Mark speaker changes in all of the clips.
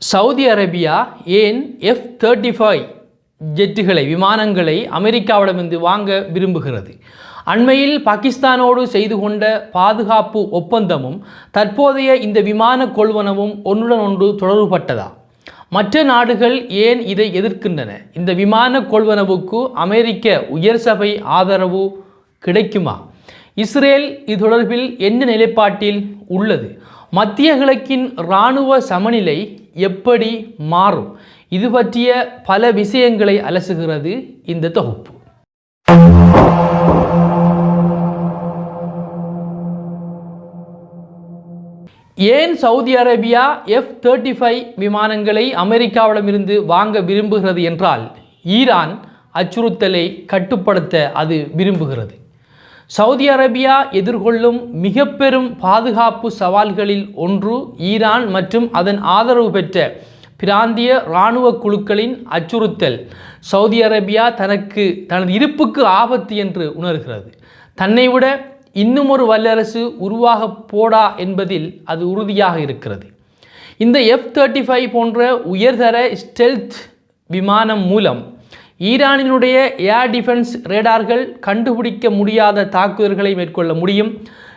Speaker 1: Saudi Arabia ஏன் F thirty five ஜெட்டுகளை விமானங்களை அமெரிக்காவிடமிருந்து வாங்க விரும்புகிறது? அண்மையில் பாகிஸ்தானோடு செய்து கொண்ட பாதுகாப்பு ஒப்பந்தமும் தற்போதைய இந்த விமான கொள்வனவும் ஒன்றுடன் ஒன்று தொடர்புபட்டதா? மற்ற நாடுகள் ஏன் இதை எதிர்க்கின்றன? இந்த விமான கொள்வனவுக்கு அமெரிக்க உயர் சபை ஆதரவு கிடைக்குமா? இஸ்ரேல் இது தொடர்பில் என்ன நிலைப்பாட்டில் உள்ளது? மத்திய கிழக்கின் இராணுவ சமநிலை எப்படி மாறும்? இது பற்றிய பல விஷயங்களை அலசுகிறது இந்த தொகுப்பு. ஏன் Saudi Arabia F thirty five விமானங்களை அமெரிக்காவிடமிருந்து வாங்க விரும்புகிறது என்றால் ஈரான் அச்சுறுத்தலை கட்டுப்படுத்த அது விரும்புகிறது. சவுதி அரேபியா எதிர்கொள்ளும் மிக பெரும் பாதுகாப்பு சவால்களில் ஒன்று ஈரான் மற்றும் அதன் ஆதரவு பெற்ற பிராந்திய இராணுவ குழுக்களின் அச்சுறுத்தல். சவுதி அரேபியா தனக்கு தனது இருப்புக்கு ஆபத்து என்று உணர்கிறது. தன்னை விட இன்னும் ஒரு வல்லரசு உருவாக போடா என்பதில் அது உறுதியாக இருக்கிறது. இந்த எஃப் தேர்ட்டி ஃபைவ் போன்ற உயர்தர ஸ்டெல்த் விமானம் மூலம் ஈரானினுடைய ஏர் டிஃபென்ஸ் ரேடார்கள் கண்டுபிடிக்க முடியாத தாக்குதல்களை மேற்கொள்ள முடியும்.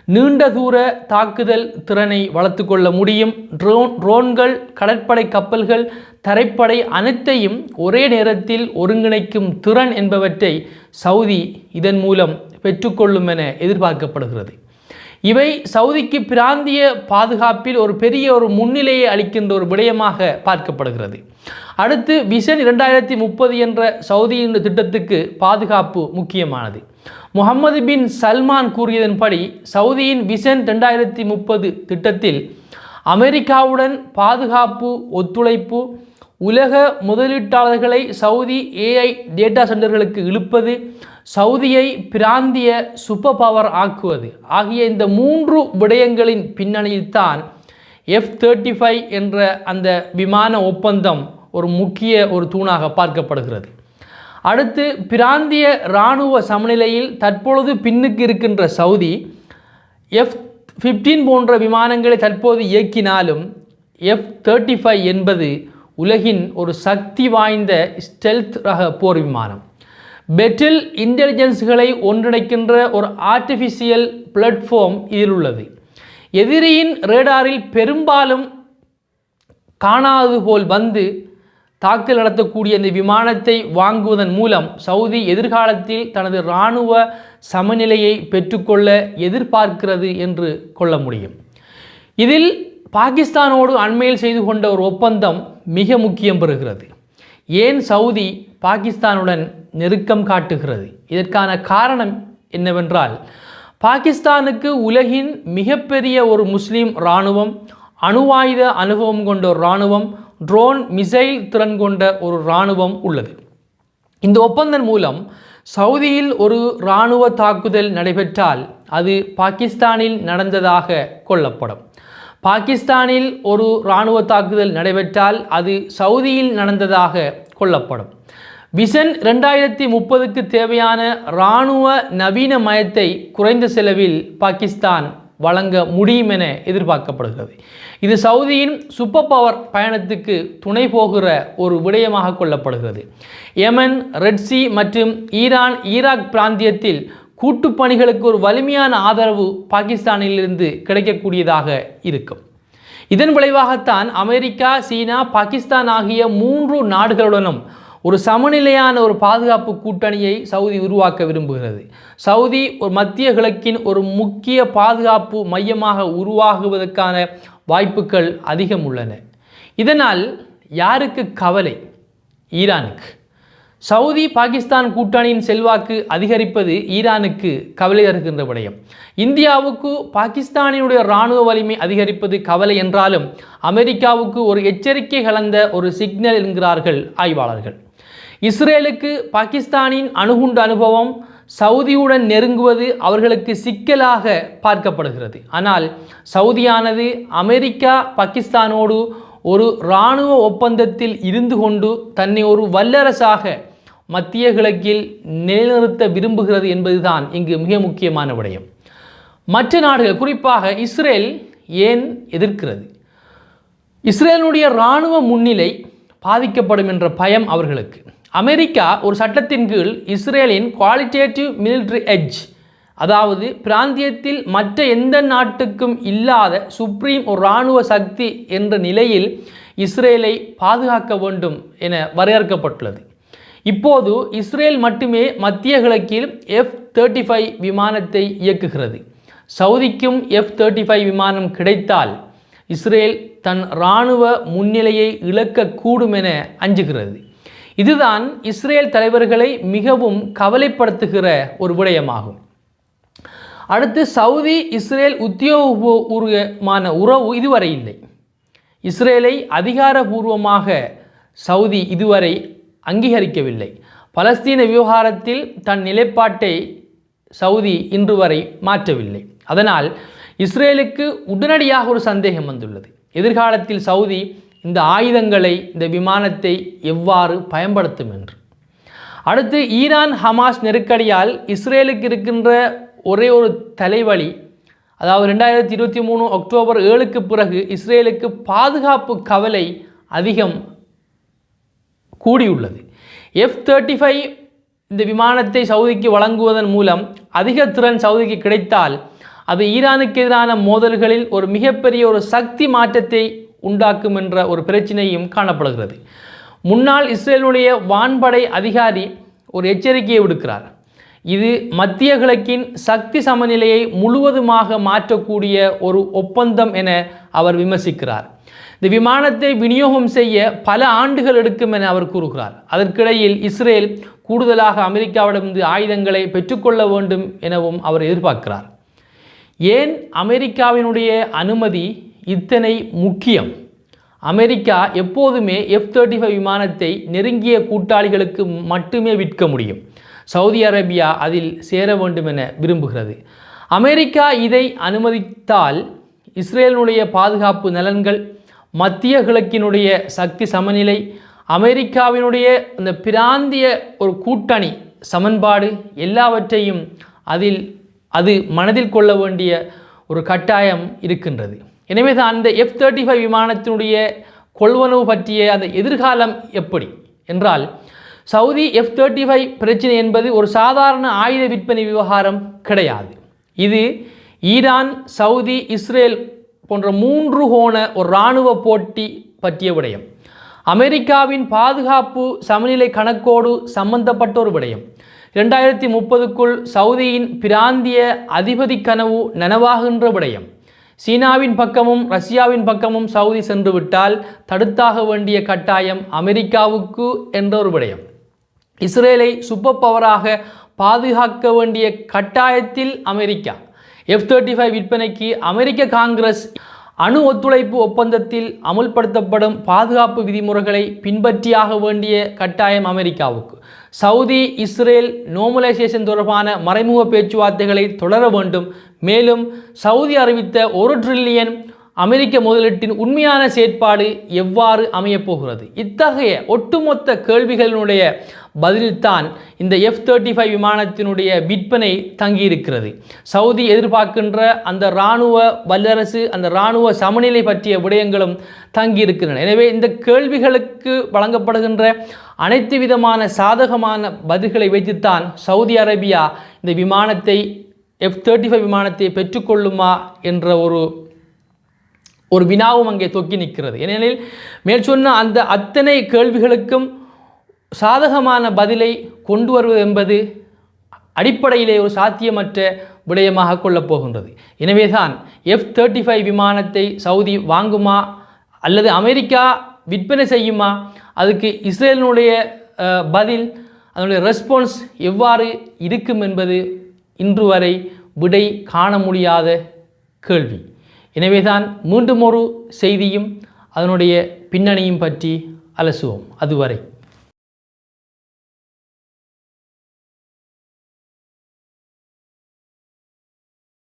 Speaker 1: நீண்ட தூர தாக்குதல் திறனை வளர்த்து கொள்ள முடியும். ட்ரோன் ட்ரோன்கள் கடற்படை கப்பல்கள் தரைப்படை அனைத்தையும் ஒரே நேரத்தில் ஒருங்கிணைக்கும் திறன் என்பவற்றை சவுதி இதன் மூலம் பெற்றுக்கொள்ளும் என எதிர்பார்க்கப்படுகிறது. இவை சவுதிக்கு பிராந்திய பாதுகாப்பில் ஒரு பெரிய ஒரு முன்னிலையை அளிக்கின்ற ஒரு விடயமாக பார்க்கப்படுகிறது. அடுத்து விஷன் இரண்டாயிரத்தி முப்பது என்ற சவுதியின் திட்டத்துக்கு பாதுகாப்பு முக்கியமானது. முகமது பின் சல்மான் கூறியதன்படி சவுதியின் விஷன் ரெண்டாயிரத்தி முப்பது திட்டத்தில் அமெரிக்காவுடன் பாதுகாப்பு ஒத்துழைப்பு உலக முதலீட்டாளர்களை சவுதி ஏஐ டேட்டா சென்டர்களுக்கு இழுப்பது சவுதியை பிராந்திய சூப்பர் பவர் ஆக்குவது ஆகிய இந்த மூன்று விடயங்களின் பின்னணியில்தான் எஃப் தேர்ட்டி ஃபைவ் என்ற அந்த விமான ஒப்பந்தம் ஒரு முக்கிய ஒரு தூணாக பார்க்கப்படுகிறது. அடுத்து பிராந்திய இராணுவ சமநிலையில் தற்பொழுது பின்னுக்கு இருக்கின்ற சவுதி எஃப் ஃபிஃப்டீன் போன்ற விமானங்களை தற்போது இயக்கினாலும் எஃப் தேர்ட்டி ஃபைவ் என்பது உலகின் ஒரு சக்தி வாய்ந்த ஸ்டெல்த் ரக போர் விமானம். பெட்டில் இன்டெலிஜென்ஸ்களை ஒன்றிணைக்கின்ற ஒரு ஆர்டிஃபிஷியல் பிளாட்ஃபார்ம் இதில் உள்ளது. எதிரியின் ரேடாரில் பெரும்பாலும் காணாதது போல் வந்து தாக்குதல் நடத்தக்கூடிய இந்த விமானத்தை வாங்குவதன் மூலம் சவுதி எதிர்காலத்தில் தனது இராணுவ சமநிலையை பெற்றுக்கொள்ள எதிர்பார்க்கிறது என்று கொள்ள முடியும். இதில் பாகிஸ்தானோடு அண்மையில் செய்து கொண்ட ஒரு ஒப்பந்தம் மிக முக்கியம் பெறுகிறது. ஏன் சவுதி பாகிஸ்தானுடன் நெருக்கம் காட்டுகிறது? இதற்கான காரணம் என்னவென்றால் பாகிஸ்தானுக்கு உலகின் மிகப்பெரிய ஒரு முஸ்லீம் இராணுவம் அணுவாயுத அனுபவம் கொண்ட ஒரு இராணுவம் ட்ரோன் மிசைல் திறன் கொண்ட ஒரு இராணுவம் உள்ளது. இந்த ஒப்பந்தம் மூலம் சவுதியில் ஒரு இராணுவ தாக்குதல் நடைபெற்றால் அது பாகிஸ்தானில் நடந்ததாக கொள்ளப்படும். பாகிஸ்தானில் ஒரு இராணுவ தாக்குதல் நடைபெற்றால் அது சவுதியில் நடந்ததாக கொள்ளப்படும். விஷன் ரெண்டாயிரத்தி முப்பதுக்கு தேவையான இராணுவ நவீன மயத்தை குறைந்த செலவில் பாகிஸ்தான் வழங்க முடியும் என எதிர்பார்க்கப்படுகிறது. இது சவுதியின் சூப்பர் பவர் பயணத்துக்கு துணை போகிற ஒரு விடயமாக கொள்ளப்படுகிறது. யமன் ரெட்சி மற்றும் ஈரான் ஈராக் பிராந்தியத்தில் கூட்டுப் பணிகளுக்கு ஒரு வலிமையான ஆதரவு பாகிஸ்தானிலிருந்து கிடைக்கக்கூடியதாக இருக்கும். இதன் விளைவாகத்தான் அமெரிக்கா சீனா பாகிஸ்தான் ஆகிய மூன்று நாடுகளுடனும் ஒரு சமநிலையான ஒரு பாதுகாப்பு கூட்டணியை சவுதி உருவாக்க விரும்புகிறது. சவுதி ஒரு மத்திய கிழக்கின் ஒரு முக்கிய பாதுகாப்பு மையமாக உருவாகுவதற்கான வாய்ப்புகள் அதிகம் உள்ளன. இதனால் யாருக்கு கவலை? ஈரானுக்கு. சவுதி பாகிஸ்தான் கூட்டணியின் செல்வாக்கு அதிகரிப்பது ஈரானுக்கு கவலை தருகின்ற விடயம். இந்தியாவுக்கு பாகிஸ்தானினுடைய இராணுவ வலிமை அதிகரிப்பது கவலை என்றாலும் அமெரிக்காவுக்கு ஒரு எச்சரிக்கை கலந்த ஒரு சிக்னல் என்கிறார்கள் ஆய்வாளர்கள். இஸ்ரேலுக்கு பாகிஸ்தானின் அணுகுண்டு அனுபவம் சவுதியுடன் நெருங்குவது அவர்களுக்கு சிக்கலாக பார்க்கப்படுகிறது. ஆனால் சவுதியானது அமெரிக்கா பாகிஸ்தானோடு ஒரு இராணுவ ஒப்பந்தத்தில் இருந்து கொண்டு தன்னை ஒரு வல்லரசாக மத்திய கிழக்கில் நிலைநிறுத்த விரும்புகிறது என்பதுதான் இங்கு மிக முக்கியமான விடயம். மற்ற நாடுகள் குறிப்பாக இஸ்ரேல் ஏன் எதிர்க்கிறது? இஸ்ரேலுடைய இராணுவ முன்னிலை பாதிக்கப்படும் என்ற பயம் அவர்களுக்கு. அமெரிக்கா ஒரு சட்டத்தின் கீழ் இஸ்ரேலின் குவாலிட்டேட்டிவ் மிலிட்ரி எட்ஜ் அதாவது பிராந்தியத்தில் மற்ற எந்த நாட்டுக்கும் இல்லாத சுப்ரீம் ஒரு இராணுவ சக்தி என்ற நிலையில் இஸ்ரேலை பாதுகாக்க வேண்டும் என வரையறுக்கப்பட்டுள்ளது. இப்போது இஸ்ரேல் மட்டுமே மத்திய கிழக்கில் எஃப் தேர்ட்டி ஃபைவ் விமானத்தை இயக்குகிறது. சவுதிக்கும் எஃப் தேர்ட்டி ஃபைவ் விமானம் கிடைத்தால் இஸ்ரேல் தன் இராணுவ முன்னிலையை இழக்கக்கூடும் என அஞ்சுகிறது. இதுதான் இஸ்ரேல் தலைவர்களை மிகவும் கவலைப்படுத்துகிற ஒரு விடயமாகும். அடுத்து சவுதி இஸ்ரேல் உத்தியோகபூர்வமான உறவு இதுவரை இல்லை. இஸ்ரேலை அதிகாரபூர்வமாக சவுதி இதுவரை அங்கீகரிக்கவில்லை. பலஸ்தீன விவகாரத்தில் தன் நிலைப்பாட்டை சவுதி இன்று வரை மாற்றவில்லை. அதனால் இஸ்ரேலுக்கு உடனடியாக ஒரு சந்தேகம் வந்துள்ளது. எதிர்காலத்தில் சவுதி இந்த ஆயுதங்களை இந்த விமானத்தை எவ்வாறு பயன்படுத்தும் என்று. அடுத்து ஈரான் ஹமாஸ் நெருக்கடியால் இஸ்ரேலுக்கு இருக்கின்ற ஒரே ஒரு தலைவலி அதாவது ரெண்டாயிரத்தி இருபத்தி மூணு அக்டோபர் ஏழுக்கு பிறகு இஸ்ரேலுக்கு பாதுகாப்பு கவலை அதிகம் கூடியுள்ளது. எஃப் தேர்ட்டி ஃபைவ் இந்த விமானத்தை சவுதிக்கு வழங்குவதன் மூலம் அதிக திறன் சவுதிக்கு கிடைத்தால் அது ஈரானுக்கு எதிரான மோதல்களில் ஒரு மிகப்பெரிய ஒரு சக்தி மாற்றத்தை உண்டாக்கும் என்ற ஒரு பிரச்சனையும் காணப்படுகிறது. முன்னாள் இஸ்ரேலுடைய வான்படை அதிகாரி ஒரு எச்சரிக்கையை விடுக்கிறார். இது மத்திய கிழக்கின் சக்தி சமநிலையை முழுவதுமாக மாற்றக்கூடிய ஒரு ஒப்பந்தம் என அவர் விமர்சிக்கிறார். இந்த விமானத்தை விநியோகம் செய்ய பல ஆண்டுகள் எடுக்கும் என அவர் கூறுகிறார். அதற்கிடையில் இஸ்ரேல் கூடுதலாக அமெரிக்காவிடமிருந்து ஆயுதங்களை பெற்றுக்கொள்ள வேண்டும் எனவும் அவர் எதிர்பார்க்கிறார். ஏன் அமெரிக்காவினுடைய அனுமதி இத்தனை முக்கியம்? அமெரிக்கா எப்போதுமே எஃப் தேர்ட்டி ஃபைவ் விமானத்தை நெருங்கிய கூட்டாளிகளுக்கு மட்டுமே விற்க முடியும். சவுதி அரேபியா அதில் சேர வேண்டும் என விரும்புகிறது. அமெரிக்கா இதை அனுமதித்தால் இஸ்ரேலினுடைய பாதுகாப்பு நலன்கள் மத்திய கிழக்கினுடைய சக்தி சமநிலை அமெரிக்காவினுடைய அந்த பிராந்திய ஒரு கூட்டணி சமன்பாடு எல்லாவற்றையும் அதில் அது மனதில் கொள்ள வேண்டிய ஒரு கட்டாயம் இருக்கின்றது. எனவே தான் அந்த எஃப் தேர்ட்டி ஃபைவ் விமானத்தினுடைய கொள்வனவு பற்றிய அந்த எதிர்காலம் எப்படி? என்றால் சவுதி எஃப் தேர்ட்டி ஃபைவ் பிரச்சனை என்பது ஒரு சாதாரண ஆயுத விற்பனை விவகாரம் கிடையாது. இது ஈரான் சவுதி இஸ்ரேல் போன்ற மூன்று கோண ஒரு இராணுவ போட்டி பற்றிய விடயம். அமெரிக்காவின் பாதுகாப்பு சமநிலை கணக்கோடு சம்பந்தப்பட்ட ஒரு விடயம். இரண்டாயிரத்தி முப்பதுக்குள் சவுதியின் பிராந்திய அதிபதி கனவு நனவாகின்ற விடயம். சீனாவின் பக்கமும் ரஷ்யாவின் பக்கமும் சவுதி சென்று விட்டால் தடுத்தாக வேண்டிய கட்டாயம் அமெரிக்காவுக்கு என்ற ஒரு விடயம். இஸ்ரேலை சூப்பர் பவராக பாதுகாக்க வேண்டிய கட்டாயத்தில் அமெரிக்கா. எஃப் தேர்ட்டி ஃபைவ் விற்பனைக்கு அமெரிக்க காங்கிரஸ் அணு ஒத்துழைப்பு ஒப்பந்தத்தில் அமுல்படுத்தப்படும் பாதுகாப்பு விதிமுறைகளை பின்பற்றியாக வேண்டிய கட்டாயம் அமெரிக்காவுக்கு. சவுதி இஸ்ரேல் நோமலைசேஷன் தொடர்பான மறைமுக பேச்சுவார்த்தைகளை தொடர வேண்டும். மேலும் சவுதி அறிவித்த ஒரு ட்ரில்லியன் அமெரிக்க முதலீட்டின் உண்மையான செயற்பாடு எவ்வாறு அமையப்போகிறது? இத்தகைய ஒட்டுமொத்த கேள்விகளினுடைய பதில்தான் இந்த எஃப் தேர்ட்டி ஃபைவ் விமானத்தினுடைய விற்பனை தங்கியிருக்கிறது. சவுதி எதிர்பார்க்கின்ற அந்த இராணுவ வல்லரசு அந்த இராணுவ சமநிலை பற்றிய விடயங்களும் தங்கியிருக்கின்றன. எனவே இந்த கேள்விகளுக்கு வழங்கப்படுகின்ற அனைத்து விதமான சாதகமான பதில்களை வைத்துத்தான் சவுதி அரேபியா இந்த விமானத்தை எஃப் தேர்ட்டி ஃபைவ் விமானத்தை பெற்றுக்கொள்ளுமா என்ற ஒரு ஒரு வினாவும் அங்கே தொக்கி நிற்கிறது. ஏனெனில் மேற்சொன்ன அந்த அத்தனை கேள்விகளுக்கும் சாதகமான பதிலை கொண்டு வருவது என்பது அடிப்படையிலே ஒரு சாத்தியமற்ற விடயமாக கொள்ளப் போகின்றது. எனவேதான் எஃப் தேர்ட்டி ஃபைவ் விமானத்தை சவுதி வாங்குமா அல்லது அமெரிக்கா விற்பனை செய்யுமா? அதுக்கு இஸ்ரேலினுடைய பதில் அதனுடைய ரெஸ்பான்ஸ் எவ்வாறு இருக்கும் என்பது இன்று வரை விடை காண முடியாத கேள்வி. எனவேதான் மீண்டும் ஒரு செய்தியும் அதனுடைய பின்னணியும் பற்றி அலசுவோம். அதுவரை.